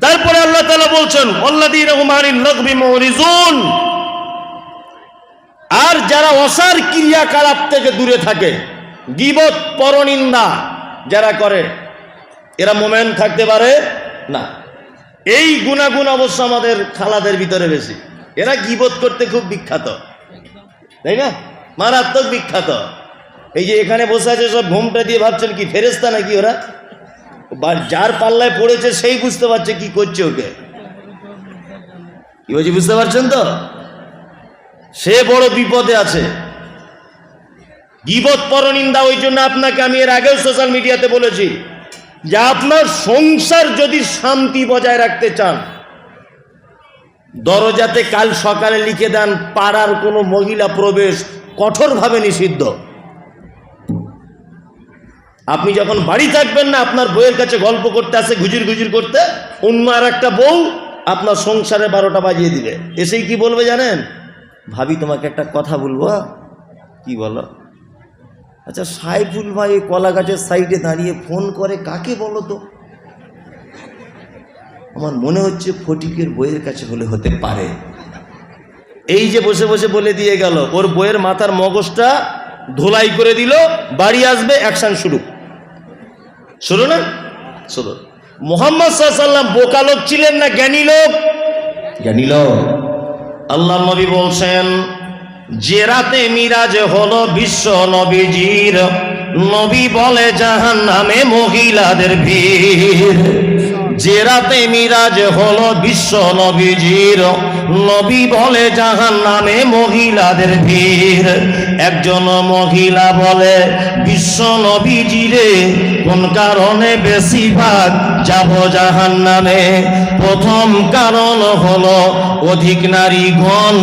তারপরে আল্লাহ তালা বলছেন আর যারা অসার ক্রিয়াকলাপ থেকে দূরে থাকে, গিবত, পরনিন্দা যারা করে, এরা মোমেন থাকতে পারে না। এই গুণাগুণ অবশ্য আমাদের খালাদের ভিতরে বেশি। এরা গিবত করতে খুব বিখ্যাত। তাই না? মারাত্মক বিখ্যাত। এই যে এখানে বসে আছে সব ঘুমটা দিয়ে ভাবছেন কি ফেরেস্তা নাকি ওরা? বা- যার পাল্লায় পড়েছে সেই বুঝতে পারছে কি করছে ওকে। কি বলছি, বুঝতে পারছেন তো? সে বড় বিপদে আছে। গিবত পরনিন্দা ওই জন্য আপনাকে আমি এর আগেও সোশ্যাল মিডিয়াতে বলেছি যে আপনার সংসার যদি শান্তি বজায় রাখতে চান, দরজাতে কাল সকালে লিখে দেন, পাড়ার কোনো মহিলা প্রবেশ কঠোরভাবে নিষিদ্ধ। আপনি যখন বাড়ি থাকবেন না, আপনার বইয়ের কাছে গল্প করতে আসে ঘুজির ঘুজির করতে অন্য আর একটা বউ আপনার সংসারে বারোটা বাজিয়ে দিবে। এসেই কি বলবে জানেন? ভাবি, তোমাকে একটা কথা বলব কি বলো? আচ্ছা সাইফুল ভাই কলা গাছের সাইডে দাঁড়িয়ে ফোন করে, কাকে বলো তো? আমার মনে হচ্ছে ফটিকের বইয়ের কাছে হলে হতে পারে। এই যে বসে বসে বলে দিয়ে গেল, ওর বইয়ের মাথার মগজটা ধোলাই করে দিল, বাড়ি আসবে, অ্যাকশন শুরু। শুরু না। শুরু মোহাম্মদ সাল্লাম বোকা লোক ছিলেন না জ্ঞানী লোক? জ্ঞানী লোক। আল্লাহ নবী বলছেন যে রাতে মিরাজ হলো বিশ্ব নবীজির নবী বলে জাহান নামে মহিলাদের ভিড়। যে রাতে মিরাজ হলো বিশ্ব নবীজির, নবী বলে জাহান নামে মহিলাদের ভিড়। একজন মহিলা বলে, বিশ্ব নবীজিরে কোন কারণে বেশিরভাগ যাব জাহান নামে প্রথম কারণ হলো অধিক নারী নারীগণ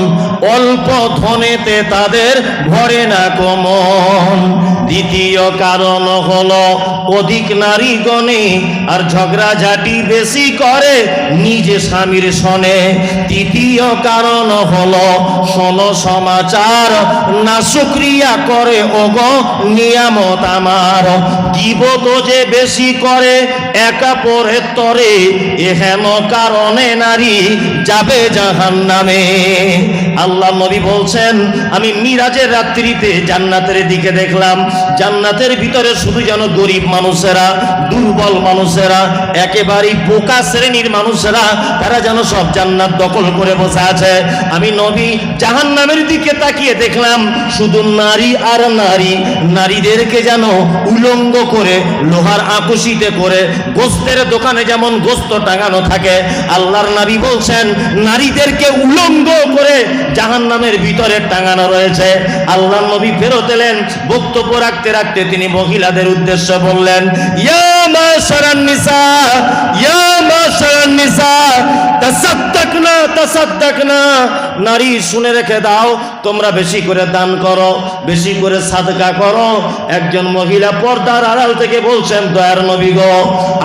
অল্প ধনেতে তাদের ঘরে না কমন। দ্বিতীয় কারণ হলো অধিক নারীগণে আর ঝগড়াঝাটি বেশি করে নিজে স্বামীর শোনে তৃতীয় কারণ হলো শোনো সমাচার না শুক্রিয়া করে, ওগো নিয়ামত আমার। গিবত যে বেশি করে একা পরে তরে এহেন কারণে নারী যাবে জাহান নামে আল্লাহ নবী বলছেন, আমি মিরাজের রাত্রিতে জান্নাতের দিকে দেখলাম জান্নাতের ভিতরে শুধু যেন গরিব মানুষেরা, দুর্বল মানুষেরা, একেবারেই বোকা শ্রেণির মানুষেরা, তারা যেন সব জান্নাত দখল করে বসে আছে। আমি নবী জাহান নামের দিকে তাকিয়ে দেখলাম, শুধু নারী আর নারী, নারীদেরকে যেন উলঙ্গ করে, লোহার আকুশিতে করে, গোস্তের দোকানে যেমন গোস্ত টাঙানো থাকে, আল্লাহর নাবী বলছেন, নারীদেরকে উলঙ্গ করে জাহান নামের ভিতরে টাঙানো রয়েছে। আল্লাহ নবী ফেরত এলেন, বক্তব্য রাখতে রাখতে তিনি মহিলাদের উদ্দেশ্য বললেন ইয়া মাশারান নিসা, ইয়া মাশারান নিসা, তাসাদ্দাকনা তাসাদ্দাকনা। নারী শুনে রেখে দাও, তোমরা বেশি করে দান করো, বেশি করে সাদকা করো। একজন মহিলা পর্দার আড়াল থেকে বলছেন, দয়ার নবী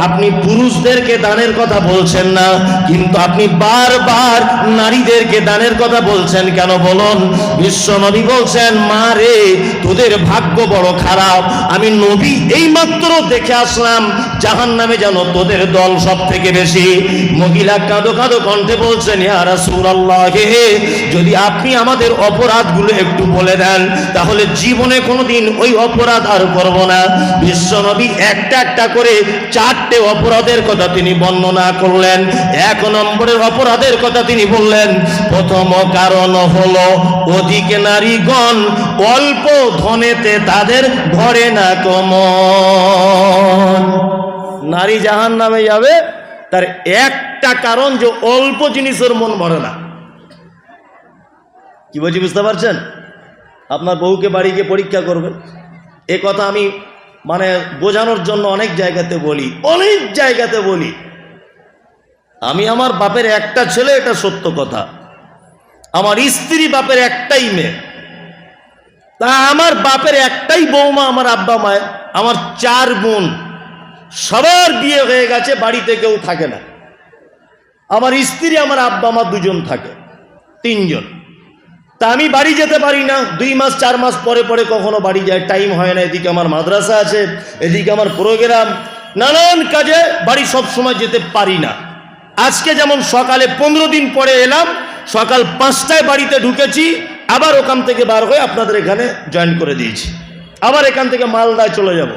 আপনি পুরুষদেরকে দানের কথা বলছেন না, কিন্তু আপনি বারবার নারীদেরকে দানের কথা বলছেন কেন বলুন? বিশ্ব নবী বলছেন, মা রে, তোদের ভাগ্য বড় খারাপ। আমি নবী এই মাত্র দেখে আসলাম জাহান নামে যেন তোদের দল সব থেকে বেশি? মহিলা কাঁদো কাঁদো কণ্ঠে বলছেন যদি আপনি আমাদের অপরাধগুলো একটু বলে দেন, তাহলে জীবনে কোনোদিন ওই অপরাধ আর করব না। বিশ্বনবী একটা একটা করে চারটে অপরাধের কথা তিনি বর্ণনা করলেন। এক নম্বরের অপরাধের কথা তিনি বললেন, প্রথম কারণ হলো অধিক নারীগণ অল্প ধনেতে তাদের ভরে না কমন। নারী জাহান নামে যাবে, তার একটা কারণ যে অল্প জিনিসের মন ভরে না। কি বলছি বুঝতে পারছেন? আপনার বউকে বাড়ি গিয়ে পরীক্ষা করবেন এ কথা আমি মানে বোঝানোর জন্য অনেক জায়গাতে বলি, অনেক জায়গাতে বলি। আমি আমার বাপের একটা ছেলে, এটা সত্য কথা। আমার স্ত্রী বাপের একটাই মেয়ে। তা আমার বাপের একটাই বৌমা আমার আব্বা মায়ের, আমার চার বোন। সবার বিয়ে হয়ে গেছে, বাড়িতে কেউ থাকে না। আমার স্ত্রী, আমার আব্বা, আমার দুজন থাকে, তিনজন। তা আমি বাড়ি যেতে পারি না। দুই মাস, চার মাস পরে পরে কখনো বাড়ি যায় টাইম হয় না। এদিকে আমার মাদ্রাসা আছে, এদিকে আমার প্রোগ্রাম নানান কাজে বাড়ি সব সময় যেতে পারি না। আজকে যেমন সকালে পনেরো দিন পরে এলাম, সকাল পাঁচটায় বাড়িতে ঢুকেছি, আবার ওখান থেকে বার হয়ে আপনাদের এখানে জয়েন করে দিয়েছি। আবার এখান থেকে মালদায় চলে যাব।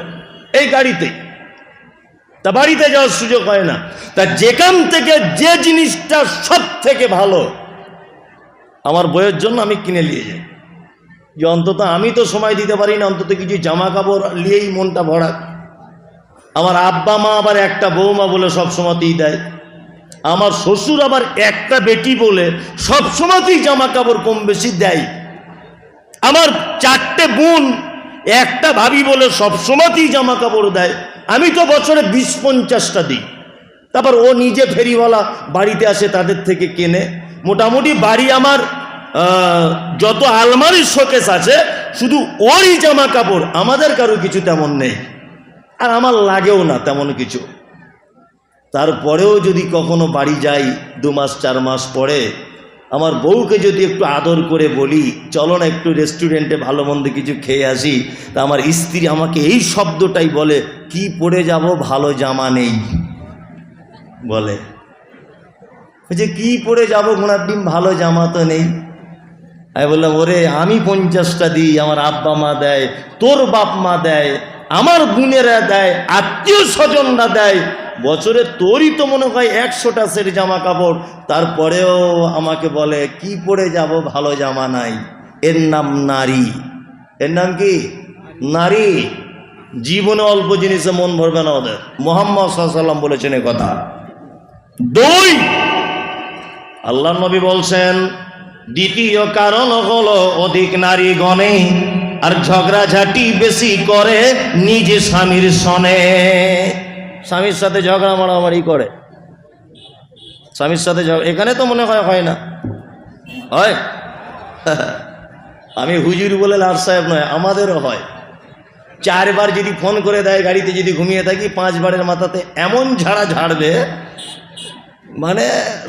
এই গাড়িতেই। তা বাড়িতে যাওয়ার সুযোগ হয় না। তা যেখান থেকে যে জিনিসটা সব থেকে ভালো, আমার বইয়ের জন্য আমি কিনে নিয়ে যাই। যে অন্তত আমি তো সময় দিতে পারি না, অন্তত কিছু জামা কাপড় নিয়েই মনটা ভরা। আমার আব্বা মা আবার একটা বৌমা বলে সব সময়তেই দেয়। আমার শ্বশুর আবার একটা বেটি বলে সব সময়তেই জামা কাপড় কম বেশি দেয়। আমার চারটে বোন একটা ভাবি বলে সব সময়তেই জামা কাপড় দেয়। আমি তো বছরে বিশ পঞ্চাশটা দিই। তারপর ও নিজে ফেরিওয়ালা বাড়িতে আসে তাদের থেকে কেনে। মোটামুটি বাড়ি আমার যত আলমারির শোকেস আছে, শুধু ওরই জামা কাপড় আমাদের কারও কিছু তেমন নেই। আর আমার লাগেও না তেমন কিছু। তারপরেও যদি কখনো বাড়ি যাই, দু মাস, চার মাস পরে আমার বউকে যদি একটু আদর করে বলি, চলো না একটু রেস্টুরেন্টে ভালো মন্দ কিছু খেয়ে আসি। তা আমার স্ত্রী আমাকে এই শব্দটাই বলে, কি পরে যাব ভালো জামা নেই? বলে। যে কি পরে যাব ঘোড়ার ডিম ভালো জামা তো নেই। আমি বললাম, ওরে, আমি পঞ্চাশটা দিই, আমার আব্বা মা দেয়, তোর বাপ মা দেয়, আমার বোনেরা দেয়, আত্মীয় স্বজনরা দেয় বছরে তোরই তো মনে হয় একশোটা সেট জামা কাপড় তারপরেও আমাকে বলে, কি পরে যাব? ভালো জামা নাই। এর নাম নারী। এর নাম কি? নারী। জীবনে অল্প জিনিসে মন ভরবে না ওদের। মোহাম্মদ সাল্লাম বলেছেন এ কথা। দুই আল্লাহ নবী বলছেন, দ্বিতীয় কারণ হলো অধিক নারী গণে আর ঝগড়াঝাটি বেশি করে নিজে স্বামীর সনে। স্বামীর সাথে ঝগড়া মারামারি করে। স্বামীর সাথে এখানে তো মনে হয় হয় না। হয়? আমি হুজুর বলে লাল সাহেব নয়, আমাদেরও হয়। চারবার যদি ফোন করে দেয়, গাড়িতে যদি ঘুমিয়ে থাকি, পাঁচবারের মাথাতে এমন ঝাড়া ঝাড়বে মানে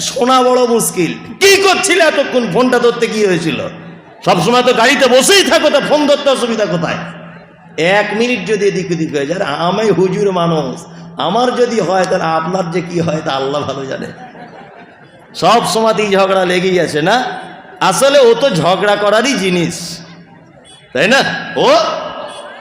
শোনা বড় মুশকিল। কি করছিল এতক্ষণ? ফোনটা ধরতে কি হয়েছিল? সবসময় তো গাড়িতে বসেই থাকো, তা ফোন ধরতে অসুবিধা কোথায়? এক মিনিট যদি এদিক ওদিক হয়ে যায় আমি হুজুর মানুষ আমার যদি হয়, তাহলে আপনার যে কি হয়, তা আল্লাহ ভালো জানে। সব সময়তেই ঝগড়া লেগেই আছে না? আসলে ও তো ঝগড়া করারই জিনিস। তাই না? ও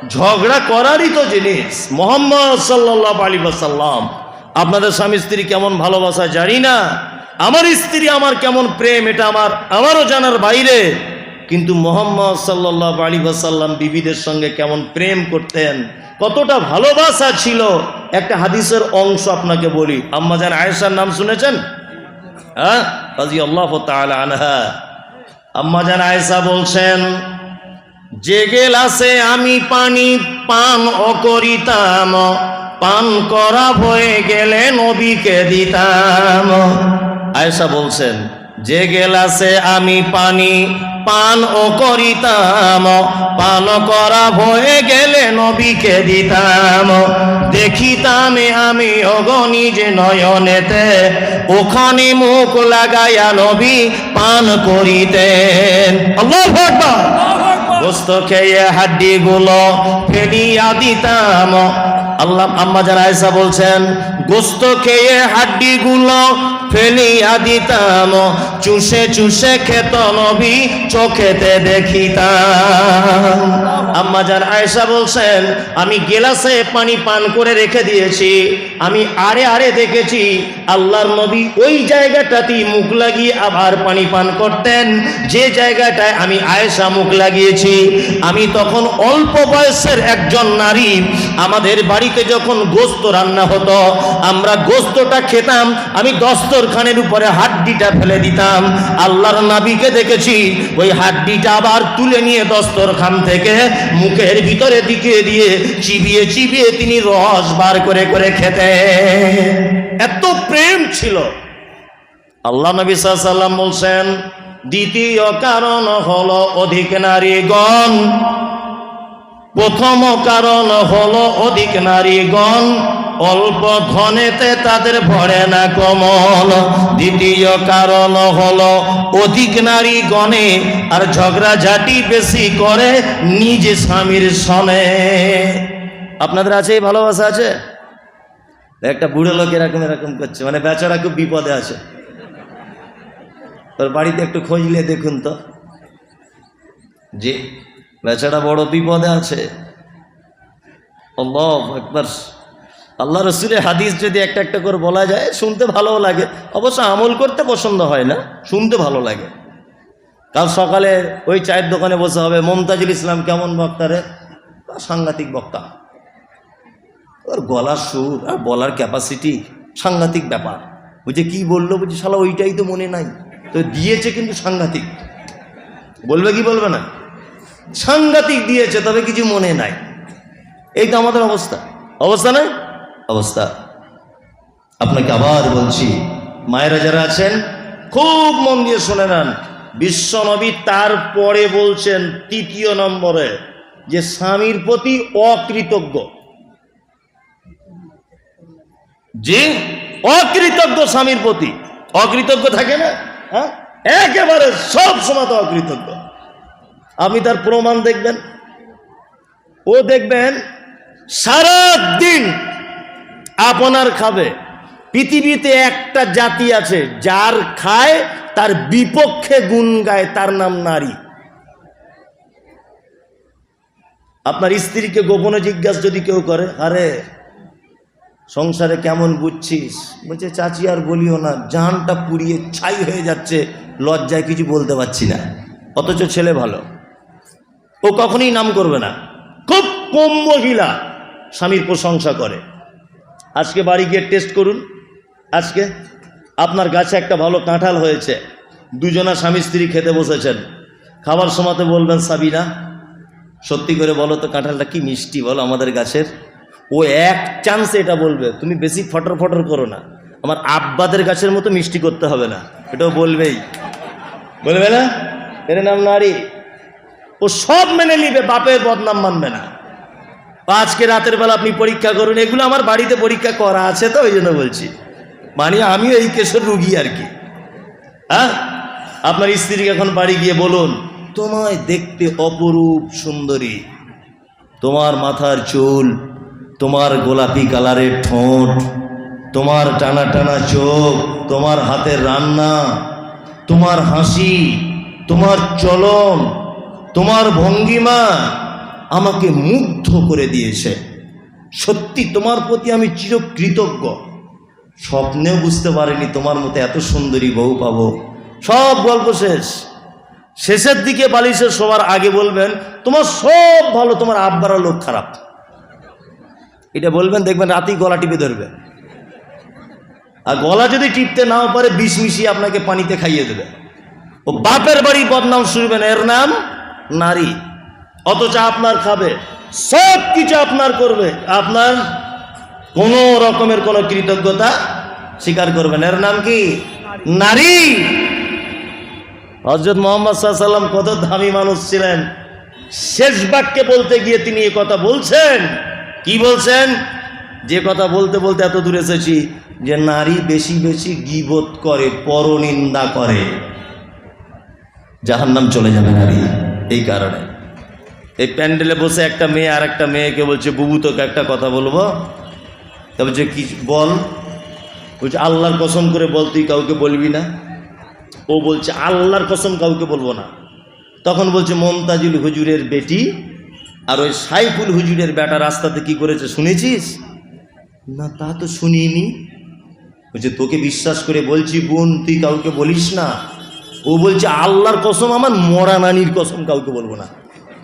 ঝগড়া করারই তো জিনিস। মোহাম্মদ সাল্লাহ আলী সাল্লাম আপনাদের স্বামী স্ত্রী কেমন ভালোবাসা জানি না। আমার স্ত্রী আমার কেমন প্রেম, এটা আমার, আমারও জানার বাইরে। কিন্তু মোহাম্মদ সাল্লাহ আলী সাল্লাম বিবিদের সঙ্গে কেমন প্রেম করতেন, কতটা ভালোবাসা ছিল, একটা হাদিসের অংশ আপনাকে বলি। আম্মা জান আয়েশার নাম শুনেছেন? হ্যাঁ? রাজি আল্লাহ আনহা। আম্মা জান আয়েশা বলছেন যে গেলাসে আমি পানি পান অকরিতাম, পান করা হয়ে গেলে নবীকে দিতাম। আয়েশা বলছেন যে গেলাসে আমি পানি পান ও করিতাম পান করা হয়ে গেলে নবীকে দিতাম। দেখিতাম আমি অগণি যে নয়নেতে ওখানে মুখ লাগাইয়া নবী পান করিতেন। আল্লাহু গোস্ত খেয়ে হাড্ডি গুলো ফেলিয়া দিতাম। আল্লাহ আম্মা যারা আয়সা বলছেন, গোস্ত খেয়ে হাড্ডি গুলো ফেলিয়া দিতাম, চুষে চুষে খেত নবী, চোখেতে দেখিতাম। আম্মা যান আয়সা বলছেন, আমি গেলাসে পানি পান করে রেখে দিয়েছি, আমি আরে আরে দেখেছি, আল্লাহর নবী ওই জায়গাটাতেই মুখ লাগিয়ে আবার পানি পান করতেন। যে জায়গাটায় আমি আয়েশা মুখ লাগিয়েছি, আমি তখন অল্প বয়সের একজন নারী, আমাদের বাড়িতে যখন গোস্ত রান্না হতো, আমরা গোস্তটা খেতাম, আমি দস্তরখানের উপরে হাড্ডিটা ফেলে দিতাম। আল্লাহর নাবিকে দেখেছি, ওই হাড্ডিটা আবার তুলে নিয়ে দস্তরখান থেকে মুখের ভিতরে দিকে দিয়ে চিবিয়ে চিবিয়ে তিনি রস বার করে করে খেতে এত প্রেম ছিল। আল্লাহ নবী সাল্লাম বলছেন, দ্বিতীয় কারণ হলো অধিক নারীগণ প্রথম কারণ হলো অধিক নারীগণ অল্প ধনেতে তাদের ভরে না কমল। দ্বিতীয় কারণ হলো অধিক নারীগণে আর ঝগড়াঝাটি বেশি করে নিজে স্বামীর সনে। আপনাদের আছে ভালোবাসা আছে? একটা বুড়ো লোক এরকম এরকম করছে মানে বেচারা খুব বিপদে আছে। তোর বাড়িতে একটু খোঁজলে দেখুন তো। যে বেচারা বড় বিপদে আছে। আল্লাহ একবার আল্লাহ রসুলের হাদিস যদি একটা একটা করে বলা যায়, শুনতে ভালো লাগে। অবশ্য আমল করতে পছন্দ হয় না, শুনতে ভালো লাগে। কাল সকালে ওই চায়ের দোকানে বসে হবে, মমতাজুল ইসলাম কেমন বক্তা রে? তা সাংঘাতিক বক্তা। ওর গলার সুর আর বলার ক্যাপাসিটি সাংঘাতিক ব্যাপার। বুঝে কি বলল বুঝি শালা, ওইটাই তো মনে নাই। তো দিয়েছে কিন্তু সাংঘাতিক। বলবে কি বলবে না? সাংঘাতিক দিয়েছে, তবে কিছু মনে নাই। এই তো আমাদের অবস্থা। অবস্থা নাই? অবস্থা। আপনাকে আবার বলছি, মায়েরা যারা আছেন, খুব মন দিয়ে শুনে নেন। বিশ্বনবী তারপরে বলছেন তৃতীয় নম্বরে যে স্বামীর প্রতি অকৃতজ্ঞ। যে অকৃতজ্ঞ স্বামীর প্রতি। অকৃতজ্ঞ থাকে না? হ্যাঁ? একেবারে সব সময় তো অকৃতজ্ঞ। আপনি তার প্রমাণ দেখবেন। ও দেখবেন সারা দিন আপনার খাবে। পৃথিবীতে একটা জাতি আছে, যার খায়, তার বিপক্ষে গুণ গায়, তার নাম নারী। আপনার স্ত্রীকে গোপনে জিজ্ঞাসা যদি কেউ করে, আরে, সংসারে কেমন বুঝছিস? বলছে, চাচি, আর বলিও না, জানটা পুড়িয়ে ছাই হয়ে যাচ্ছে, লজ্জায় কিছু বলতে পারছি না। অথচ ছেলে ভালো। ও কখনই নাম করবে না। খুব কম মহিলা স্বামীর প্রশংসা করে। আজকে বাড়ি গিয়ে টেস্ট করুন। আজকে আপনার গাছে একটা ভালো কাঁঠাল হয়েছে। দুজনা স্বামী স্ত্রী খেতে বসেছেন। খাবার সময়তে বলবেন, সাবিনা, সত্যি করে বলো তো কাঁঠালটা কি মিষ্টি বলো আমাদের গাছের? ও এক চান্সে এটা বলবে, তুমি বেশি ফটর ফটর করো না। আমার আব্বাদের গাছের মতো মিষ্টি করতে হবে না। এটাও বলবেই। বলবে না? এর নাম নারী। ও সব মেনে নিবে, বাপের বদনাম মানবে না। আজকে রাতের বেলা আপনি পরীক্ষা করুন, এগুলো আমার বাড়িতে পরীক্ষা করা আছে তো, ওই জন্য বলছি। মানে আমিও এই কেসের রুগী আর কি। হ্যাঁ? আপনার স্ত্রীকে এখন বাড়ি গিয়ে বলুন, তোমায় দেখতে অপরূপ সুন্দরী। তোমার মাথার চুল, তোমার গোলাপি কালারের ঠোঁট, তোমার টানা টানা চোখ, তোমার হাতের রান্না, তোমার হাসি, তোমার চলন তোমার ভঙ্গিমা আমাকে মুগ্ধ করে দিয়েছে। সত্যি তোমার প্রতি আমি চিরকৃতজ্ঞ। স্বপ্নেও বুঝতে পারিনি তোমার মতো এত সুন্দরী বউ পাবো। সব গল্প শেষ। শেষের দিকে বালিশের সবার আগে বলবেন, তোমার সব ভালো, তোমার আব্বারা লোক খারাপ। এটা বলবেন, দেখবেন রাতেই গলা টিপে ধরবে। আর গলা যদি টিপতে নাও পারে, বিষ মিশিয়ে আপনাকে পানিতে খাইয়ে দেবে। ও বাপের বাড়ি বদনাম শুনবেন, এর নাম নারী। অথচ আপনার খাবে সব কিছু আপনার করবে। আপনার কোনো রকমের কোনো কৃতজ্ঞতা স্বীকার করবেন এর নাম কি? নারী। হজরত মোহাম্মদ সাল্লাম কত দামি মানুষ ছিলেন। শেষ বাক্যে বলতে গিয়ে তিনি এ কথা বলছেন। কি বলছেন? যে কথা বলতে বলতে এত দূর এসেছি যে নারী বেশি বেশি গিবোধ করে, পরনিন্দা করে। জাহান্নাম চলে যাবে নারী। এই কারণে। এই প্যান্ডেলে বসে একটা মেয়ে আর একটা মেয়েকে বলছে, বুবু, তোকে একটা কথা বলব? তা বলছে, কি, বল। বলছে, আল্লাহর কসম করে বল, তুই কাউকে বলবি না। ও বলছে, আল্লাহর কসম কাউকে বলব না। তখন বলছে, মমতাজুল হুজুরের বেটি আর ওই সাইফুল হুজুরের বেটা রাস্তাতে কি করেছে, শুনেছিস? না, তা তো শুনিনি। বলছে, তোকে বিশ্বাস করে বলছি, বোন, তুই কাউকে বলিস না। ও বলছে, আল্লাহর কসম, আমার মরা নানির কসম কাউকে বলব না।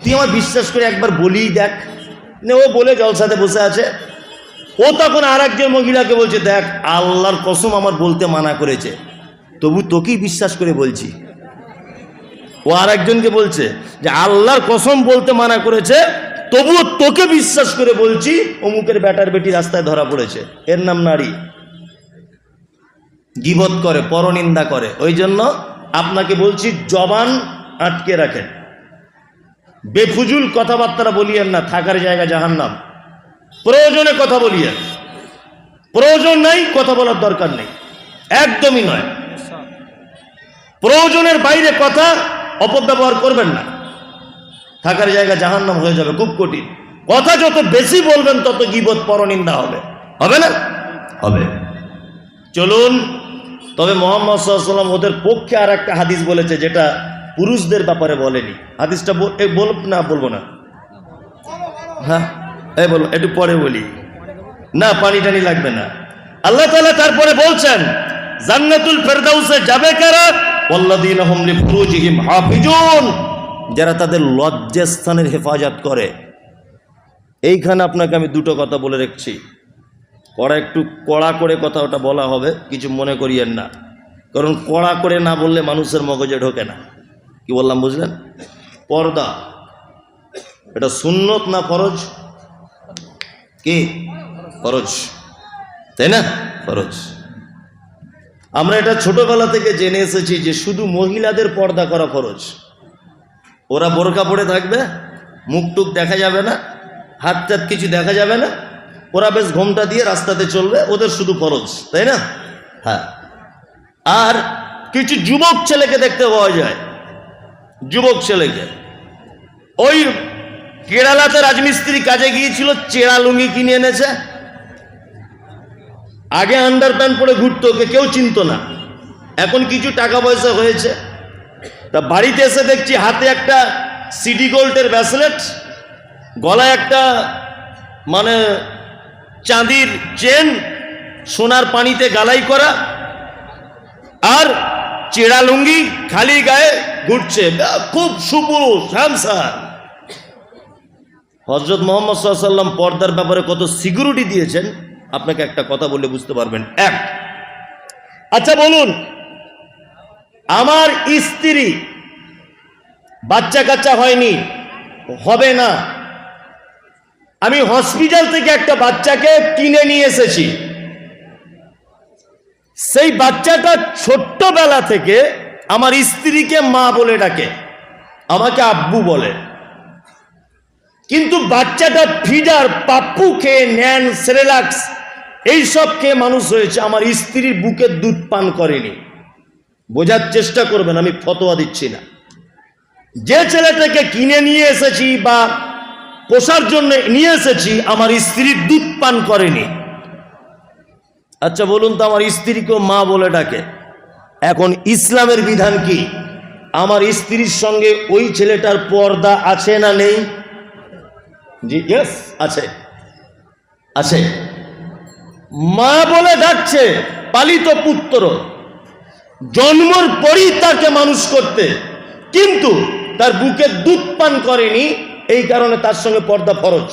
তুই আমার বিশ্বাস করে একবার বলি দেখ। নে, ও বলে জলসাতে বসে আছে। ও তখন আর একজন মহিলাকে বলছে, দেখ, আল্লাহর কসম আমার বলতে মানা করেছে। তবু তোকেই বিশ্বাস করে বলছি। ও আর একজনকে বলছে যে, আল্লাহর কসম বলতে মানা করেছে, তবুও তোকে বিশ্বাস করে বলছি, অমুকের ব্যাটার বেটি রাস্তায় ধরা পড়েছে। এর নাম নারী। গিবত করে, পরনিন্দা করে। ওই জন্য আপনাকে বলছি, জবান আটকে রাখেন। বেফুজুল কথাবার্তা বলিয়েন না, থাকার জায়গা জাহান নাম প্রয়োজনে কথা বলিয়েন। প্রয়োজন নাই, কথা বলার দরকার নেই। একদমই নয়। প্রয়োজনের বাইরে কথা অপব্যবহার করবেন না। থাকার জায়গা জাহান্নাম হয়ে যাবে, খুব কঠিন। কথা যত বেশি বলবেন, তত গিবত পরনিন্দা হবে। হবে না? হবে। চলুন তবে মোহাম্মদ সাল্লাম ওদের পক্ষে আর একটা হাদিস বলেছে, যেটা পুরুষদের ব্যাপারে বলেনি। হাদিসটা বল- না, বলব না। হ্যাঁ এই বলো একটু পরে বলি। না পানি টানি লাগবে না। আল্লাহ তাআলা তারপরে বলছেন, জান্নাতুল ফেরদাউসে যাবে কারা? যারা তাদের লজ্জাস্থানের হেফাজত করে। এইখানে আপনাকে আমি দুটো কথা বলে রাখছি। কড়া একটু কড়া করে কথা ওটা বলা হবে, কিছু মনে করিয়েন না। কারণ কড়া করে না বললে মানুষের মগজে ঢোকে না। কি বললাম বুঝলেন? পর্দা। এটা সুন্নত না ফরজ? কি? ফরজ। তাই না? ফরজ। আমরা এটা ছোটবেলা থেকে জেনে এসেছি যে শুধু মহিলাদের পর্দা করা ফরজ। ওরা বোরকা পরে থাকবে, মুখ টুক দেখা যাবে না হাত টাত কিছু দেখা যাবে না ওরা বেশ ঘোমটা দিয়ে রাস্তাতে চলবে, ওদের শুধু ফরজ তাই না? হ্যাঁ। আর কিছু যুবক ছেলেকে দেখতে পাওয়া যায়। যুবক ছেলেকে। ওই কেরালাতে রাজমিস্ত্রি কাজে গিয়েছিল, চেরা লুঙ্গি কিনে এনেছে। আগে আন্ডার প্যান্ট পরে ঘুরতো ওকে, কেউ চিনতো না। এখন কিছু টাকা পয়সা হয়েছে। তা বাড়িতে এসে দেখছি হাতে একটা সিডি গোল্ডের ব্যাসলেট গলায় একটা মানে চাঁদির চেন সোনার পানিতে গালাই করা আর চেরা লুঙ্গি খালি গায়ে ঘুরছে। খুব সুপুরুষ হ্যামসার হজরত মোহাম্মদ সাল্লাম পর্দার ব্যাপারে কত সিকিউরিটি দিয়েছেন, আপনাকে একটা কথা বলে বুঝতে পারবেন। এক আচ্ছা বলুন, আমার স্ত্রী বাচ্চা কাচ্চা হয়নি, হবে না। আমি হসপিটাল থেকে একটা বাচ্চাকে কিনে নিয়ে এসেছি। সেই বাচ্চাটা ছোট্টবেলা থেকে আমার স্ত্রীকে মা বলে ডাকে, আমাকে আব্বু বলে। কিন্তু বাচ্চাটা ফিডার, পাপ্পু খেয়ে, ন্যান, সেরেলাক্স, এইসব খেয়ে মানুষ হয়েছে, আমার স্ত্রীর বুকের দুধ পান করেনি। বোঝার চেষ্টা করবেন, আমি ফতোয়া দিচ্ছি না। যে ছেলেটাকে কিনে নিয়ে এসেছি বা পোষার জন্য নিয়ে এসেছি, আমার স্ত্রী দুধ পান করেনি। আচ্ছা বলুন তো আমার স্ত্রীকেও মা বলে ডাকে। এখন ইসলামের বিধান কি? আমার স্ত্রীর সঙ্গে ওই ছেলেটার পর্দা আছে না নেই? জি ইয়েস আছে। আছে। মা বলে ডাকছে, পালিত পুত্র, জন্মর পরই তাকে মানুষ করতে। কিন্তু তার বুকে দুধ পান করেনি এই কারণে তার সঙ্গে পর্দা ফরজ।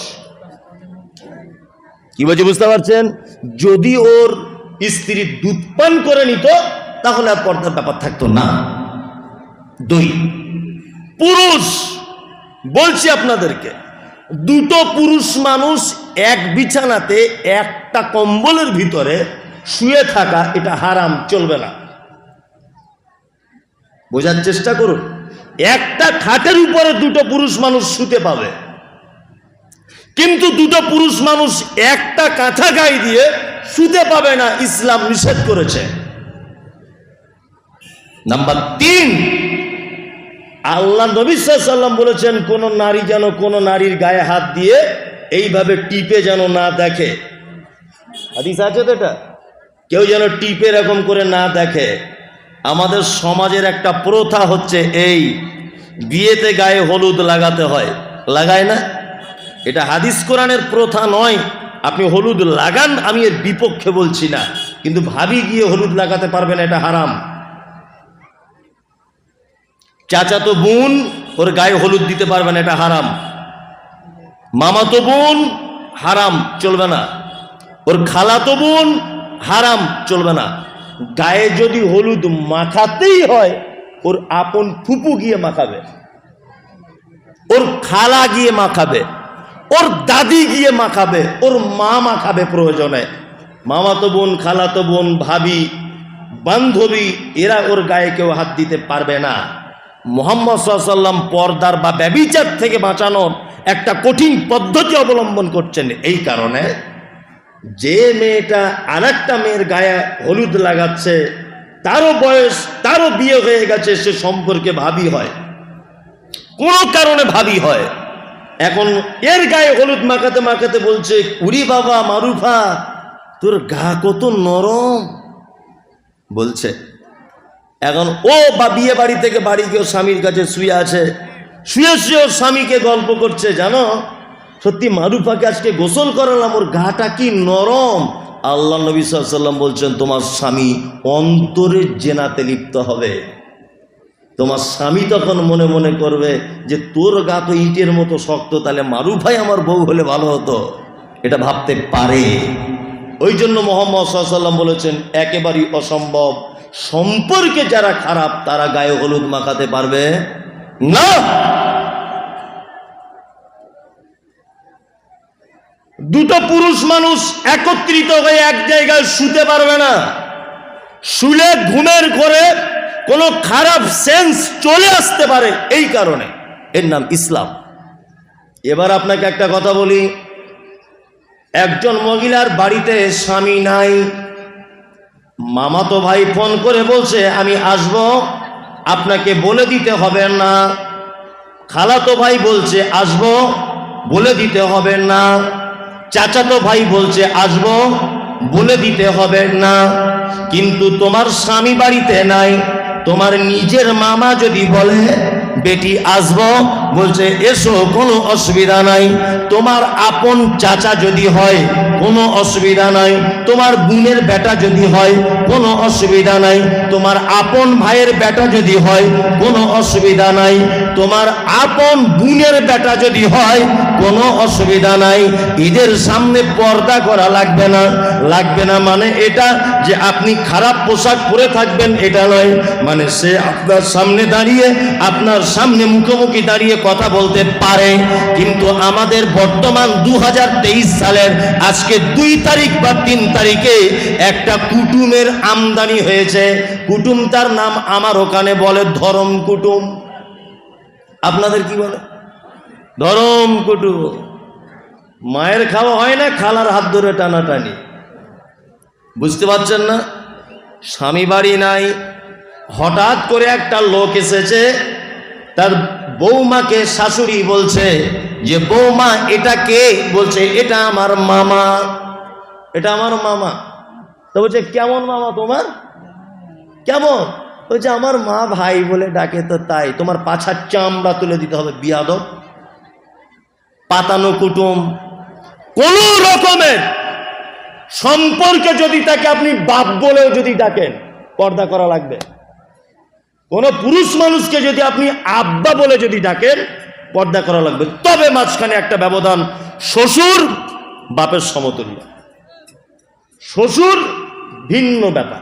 কি বলছি বুঝতে পারছেন? যদি ওর স্ত্রী দুধ পান করে নিত, তাহলে আর পর্দার ব্যাপার থাকতো না। দুই, পুরুষ, বলছি আপনাদেরকে, দুটো পুরুষ মানুষ এক বিছানাতে একটা কম্বলের ভিতরে শুয়ে থাকা, এটা হারাম, চলবে না। বোঝার চেষ্টা করুন। একটা খাটের উপরে দুটো পুরুষ মানুষ শুতে পাবে। কিন্তু দুটো পুরুষ মানুষ একটা কাঁথা গায়ে দিয়ে শুতে পাবে না, ইসলাম নিষেধ করেছে। নাম্বার তিন, আল্লাহ নবী সাল্লাম বলেছেন, কোন নারী যেন কোন নারীর গায়ে হাত দিয়ে এইভাবে টিপে যেন না দেখে। আছে তো এটা? কেউ যেন টিপে এরকম করে না দেখে। আমাদের সমাজের একটা প্রথা হচ্ছে এই, বিয়েতে গায়ে হলুদ লাগাতে হয়। লাগায় না? এটা হাদিস কোরআনের প্রথা নয়। আপনি হলুদ লাগান, আমি এর বিপক্ষে বলছি না। কিন্তু ভাবি গিয়ে হলুদ লাগাতে পারবেন এটা হারাম। চাচাতো বোন, ওর গায়ে হলুদ দিতে পারবেন এটা হারাম। মামাতো বোন, হারাম, চলবে না। ওর খালাতো বোন, হারাম, চলবে না। গায়ে যদি হলুদ মাখাতেই হয়, ওর আপন ফুপু গিয়ে মাখাবে। ওর খালা গিয়ে মাখাবে। ওর দাদি গিয়ে মাখাবে। ওর মা মাখাবে প্রয়োজনে। মামাতো বোন খালাতো বোন, ভাবি, বান্ধবী, এরা ওর গায়ে কেউ হাত দিতে পারবে না। মোহাম্মদ সাল্লাম পর্দার বা ব্যবিচার থেকে বাঁচানোর একটা কঠিন পদ্ধতি অবলম্বন করছেন এই কারণে যে মেয়েটা আর একটা মেয়ের গায়ে হলুদ লাগাচ্ছে, তারও বয়স, তারও বিয়ে হয়ে গেছে, সে সম্পর্কে ভাবি হয়। কোনো কারণে ভাবি হয়। এখন এর গায়ে হলুদ মাখাতে মাখাতে বলছে উড়ি বাবা, মারুফা, তোর গা কত নরম। বলছে, এখন ও বা বিয়ে বাড়ি থেকে বাড়ি কেউ স্বামীর কাছে শুয়ে আছে, শুয়ে শুয়ে স্বামীকে গল্প করছে, জানো? সত্যি মারুফাকে আজকে গোসল করালাম, ওর গাটা কি নরম? আল্লাহ নবী সাল্লাম বলছেন, তোমার স্বামী অন্তরের জেনাতে লিপ্ত হবে। তোমার স্বামী তখন মনে মনে করবে যে, তোর গা তো ইটের মতো শক্ত, তাহলে মারুফাই আমার বউ হলে ভালো হতো। এটা ভাবতে পারে। ওই জন্য মোহাম্মদ সাল্লাম বলেছেন, একেবারেই অসম্ভব। সম্পর্কে যারা খারাপ, তারা গায়ে হলুদ মাখাতে পারবে না। দুটো পুরুষ মানুষ একত্রিত হয়ে এক জায়গায় শুতে পারবে না। শুলে ঘুমের করে কোনো খারাপ সেন্স চলে আসতে পারে এই কারণে। এর নাম ইসলাম। এবার আপনাকে একটা কথা বলি। একজন মহিলার বাড়িতে স্বামী নাই। মামাতো ভাই ফোন করে বলছে, আমি আসব, আপনাকে বলে দিতে হবে না। খালাতো ভাই বলছে, আসব, বলে দিতে হবে না। চাচাতো ভাই বলছে, আসব, বলে দিতে হবে না। কিন্তু তোমার স্বামী বাড়িতে নাই। তোমার নিজের মামা যদি বলে বেটি আসব, বলছে, এসো, কোনো অসুবিধা নাই। তোমার আপন চাচা যদি হয়, কোনো অসুবিধা নাই। তোমার বোনের বেটা যদি হয়, কোনো অসুবিধা নাই। তোমার আপন ভাইয়ের বেটা যদি হয়, কোনো অসুবিধা নাই। তোমার আপন বোনের বেটা যদি হয়, কোনো অসুবিধা নাই। ঈদের সামনে পর্দা করা লাগবে না। লাগবে না মানে এটা যে আপনি খারাপ পোশাক পরে থাকবেন, এটা নয়। মানে সে আপনার সামনে দাঁড়িয়ে আপনার সামনে মুখোমুখি দাঁড়িয়ে কথা বলতে পারে, কিন্তু আমাদের বর্তমান দু হাজার তেইশ সালের আজকে দুই তারিখ বা তিন তারিখে একটা কুটুমের আমদানি হয়েছে। কুটুম তার নাম আমার ওখানে বলে ধরম কুটুম। আপনাদের কি বলে? ধরম কুটুম। মায়ের খাওয়া হয় না, খালার হাত ধরে টানাটানি। বুঝতে পারছেন না? স্বামী বাড়ি নাই। হঠাৎ করে একটা লোক এসেছে তার বৌমাকে শাশুড়ি বলছে যে, বৌমা, এটা কে? বলছে, এটা আমার মামা। এটা আমার মামা। তো বলছে, কেমন মামা তোমার? কেমন? বলছে, আমার মা ভাই বলে ডাকে তো তাই। তোমার পাছার চামড়া তুলে দিতে হবে, বিয়াদব। পাতানো কুটুম। কোন রকমের সম্পর্কে যদি তাকে আপনি বাপ বলেও যদি ডাকেন, পর্দা করা লাগবে। কোন পুরুষ মানুষকে যদি আপনি আব্বা বলে যদি ডাকেন, পর্দা করা লাগবে। তবে মাঝখানে একটা ব্যবধান, শ্বশুর বাপের সমতুল্য। শ্বশুর ভিন্ন ব্যাপার।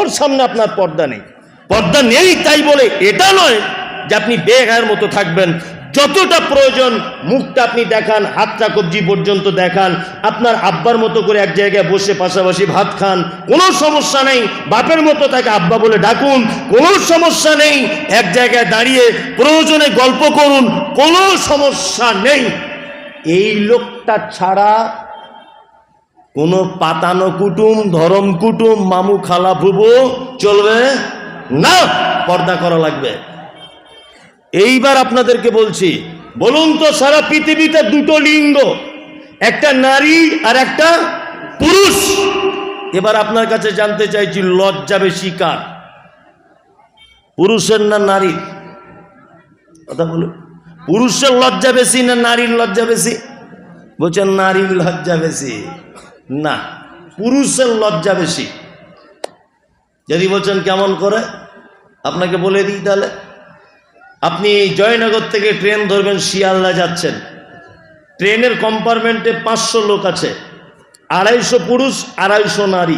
ওর সামনে আপনার পর্দা নেই। পর্দা নেই তাই বলে এটা নয় যে আপনি বেগায়ের মতো থাকবেন যতটা প্রয়োজন, মুখটা আপনি দেখান, হাতটা কবজি পর্যন্ত দেখান, আপনার আব্বার মতো করে এক জায়গায় বসে পাশাপাশি ভাত খান, কোনো সমস্যা নেই। বাপের মতো তাকে আব্বা বলে ডাকুন, কোনো সমস্যা নেই। এক জায়গায় দাঁড়িয়ে প্রয়োজনে গল্প করুন, কোনো সমস্যা নেই। এই লোকটা ছাড়া কোনো পাতানো কুটুম, ধরম কুটুম, মামু খালা ফুবু চলবে না, পর্দা করা লাগবে। এইবার আপনাদেরকে বলছি, বলুন তো সারা পৃথিবীতে দুটো লিঙ্গ, একটা নারী আর একটা পুরুষ। এবার আপনার কাছে জানতে চাইছি, লজ্জা বেশি কার পুরুষের না নারীর? কথা বলুন। পুরুষের লজ্জা বেশি না নারীর লজ্জা বেশি? বলছেন, নারীর লজ্জা বেশি। না, পুরুষের লজ্জা বেশি। যদি বলছেন, কেমন করে? আপনাকে বলে দিই তাহলে। আপনি জয়নগর থেকে ট্রেন ধরবেন শিয়ালদা যাচ্ছেন। ট্রেনের কম্পার্টমেন্টে পাঁচশো লোক আছে। আড়াইশো পুরুষ আড়াইশো নারী।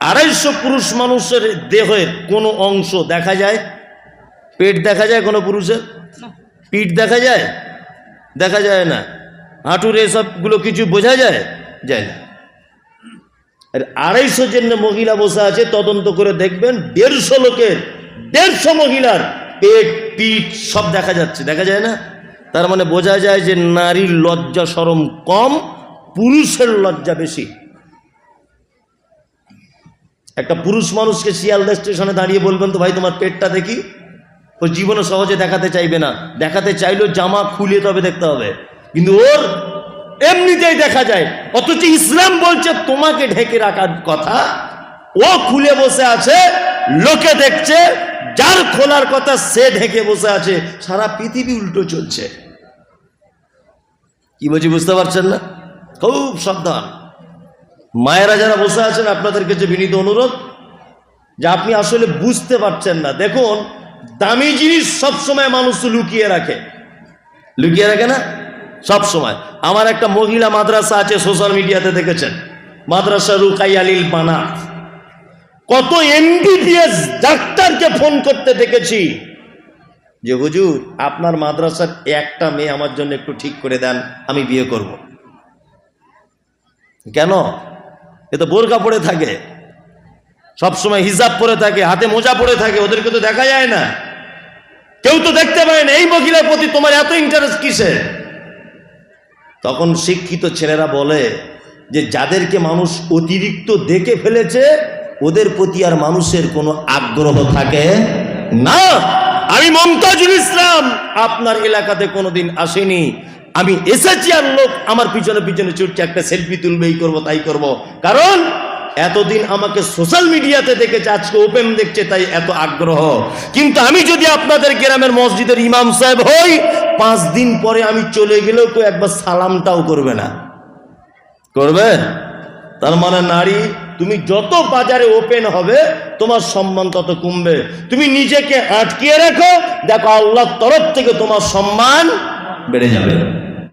আড়াইশো পুরুষ মানুষের দেহের কোনো অংশ দেখা যায়? পেট দেখা যায় কোনো পুরুষের? পিঠ দেখা যায়? দেখা যায় না। হাঁটুর এসবগুলো কিছু বোঝা যায়? যায় না। আর আড়াইশো জন্য মহিলা বসে আছে তদন্ত করে দেখবেন দেড়শো লোকের দেড়শো মহিলার পেট, পিঠ সব দেখা যাচ্ছে, দেখা যায় না? তার মানে বোঝা যায় যে নারীর লজ্জা সরম কম, পুরুষের লজ্জা বেশি। একটা পুরুষ মানুষকে শিয়ালদা স্টেশনে দাঁড়িয়ে বলবেন, তো ভাই, তোমার পেটটা দেখি। ও জীবনে সহজে দেখাতে চাইবে না। দেখাতে চাইলেও জামা খুলে তবে দেখতে হবে। কিন্তু ওর এমনিতেই দেখা যায়। অথচ ইসলাম বলছে, তোমাকে ঢেকে রাখার কথা, ও খুলে বসে আছে লোকে দেখছে, যার খোলার কথা সে ঢেকে বসে আছে, সারা পৃথিবী উল্টো চলছে। কি বলছি, বুঝতে পারছেন না? খুব সাবধান। মায়েরা যারা বসে আছেন, আপনাদের কাছে বিনীত অনুরোধ যে আপনি আসলে বুঝতে পারছেন না। দেখুন, দামি জিনিস সবসময় মানুষ লুকিয়ে রাখে। লুকিয়ে রাখে না? সব সময় আমার একটা মহিলা মাদ্রাসা আছে সোশ্যাল মিডিয়াতে দেখেছেন। মাদ্রাসা রুকাই আলিল বানাত কত এমবিবিএস ডাক্তারকে ফোন করতে দেখেছি যে, হুজুর, আপনার মাদ্রাসার একটা মেয়ে আমার জন্য একটু ঠিক করে দেন, আমি বিয়ে করব। কেন? এ তো বোরকা পড়ে থাকে। সবসময় হিজাব পরে থাকে, হাতে মোজা পরে থাকে, ওদেরকে তো দেখা যায় না। কেউ তো দেখতে পায় না, এই মহিলার প্রতি তোমার এত ইন্টারেস্ট কিসে তখন শিক্ষিত ছেলেরা বলে যে, যাদেরকে মানুষ অতিরিক্ত দেখে ফেলেছে ওদের প্রতি আর মানুষের কোনো আগ্রহ থাকে না। আমি মমতাজুল ইসলাম, আপনার এলাকাতে কোনোদিন আসেনি। আমি এসেছি আর লোক আমার পিছনে পিছনে ছুটছে, একটা সেলফি তুলবে, এই করব, তাই করব। কারণ এতদিন আমাকে সোশ্যাল মিডিয়াতে দেখেছে, আজকে ওপেন দেখছে, তাই এত আগ্রহ। কিন্তু আমি যদি আপনাদের গ্রামের মসজিদের ইমাম সাহেব হই, পাঁচ দিন পরে আমি চলে গেলেও কেউ একবার সালামটাও করবে না। করবে? তার মানে নারী তুমি যত বাজারে ওপেন হবে, তোমার সম্মান তত কমবে। তুমি নিজেকে আটকিয়ে রেখো, দেখো আল্লাহর তরফ থেকে তোমার সম্মান বেড়ে যাবে।